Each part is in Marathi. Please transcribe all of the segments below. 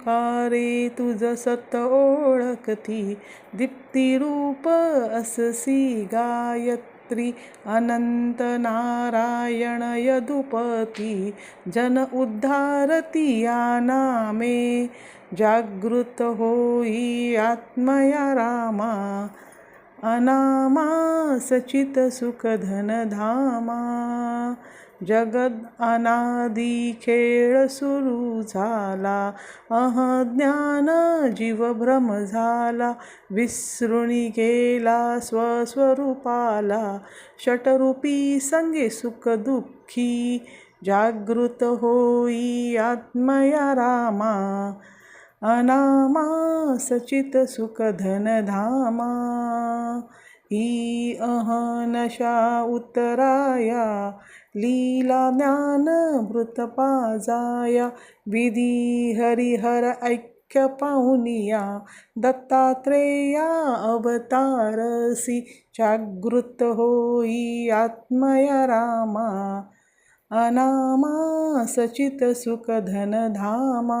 ओंकारे तुझ सत ओळखती. दीप्तिरूप अससी गायत्री. अनंत नारायण यदुपती. जन उद्धारती या नामे. जागृत होई आत्मया रामा. अनामा सचित सुख धन धामा. जगद अनादी खेळ सुरू झाला. अहज्ञान जीवभ्रम झाला. विसृणी गेला स्वस्वरूपाला. षटरूपी संगे सुख दुःखी. जागृत होई आत्मया रामा. अनामा सचित सुख धन धामा. ही अहनशा उत्तराया लीला ज्ञान मृत विधी हरिहर ऐक्य पाहुनिया दत्तात्रेया अवतारसी जागृत होई आत्मया रामा अनामा सचित सुखधन धामा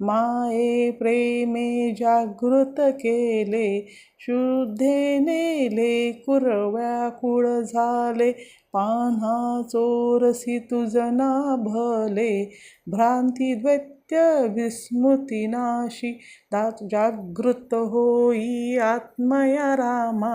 माये प्रेमे जागृत केले शुद्धे नेले कुरव्याकुळ झाले पान्हा चोरसी तुझना भले भ्रांती द्वैत्य विस्मृतीनाशी दा जागृत होई आत्मया रामा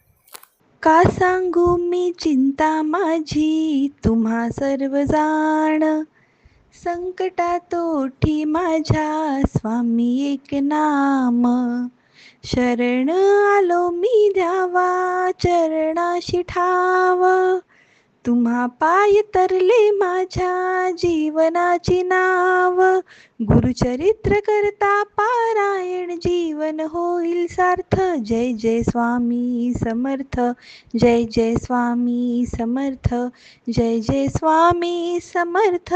का सांगू मी चिंता माझी? तुम्हा सर्व जाण संकटातोठी माझ्या स्वामी एक नाम. शरण आलो मी द्यावा चरणाशी ठाव. तुम्हा पाय तरले माझ्या जीवनाची नाव. गुरुचरित्र करता पारायण जीवन होईल सार्थ. जय जय स्वामी समर्थ. जय जय स्वामी समर्थ. जय जय स्वामी समर्थ.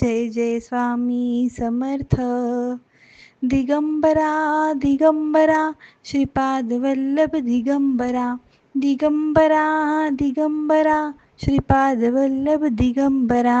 जय जय स्वामी समर्थ. दिगंबरा दिगंबरा श्रीपाद वल्लभ दिगंबरा. दिगंबरा दिगंबरा श्रीपाद वल्लभ दिगंबरा.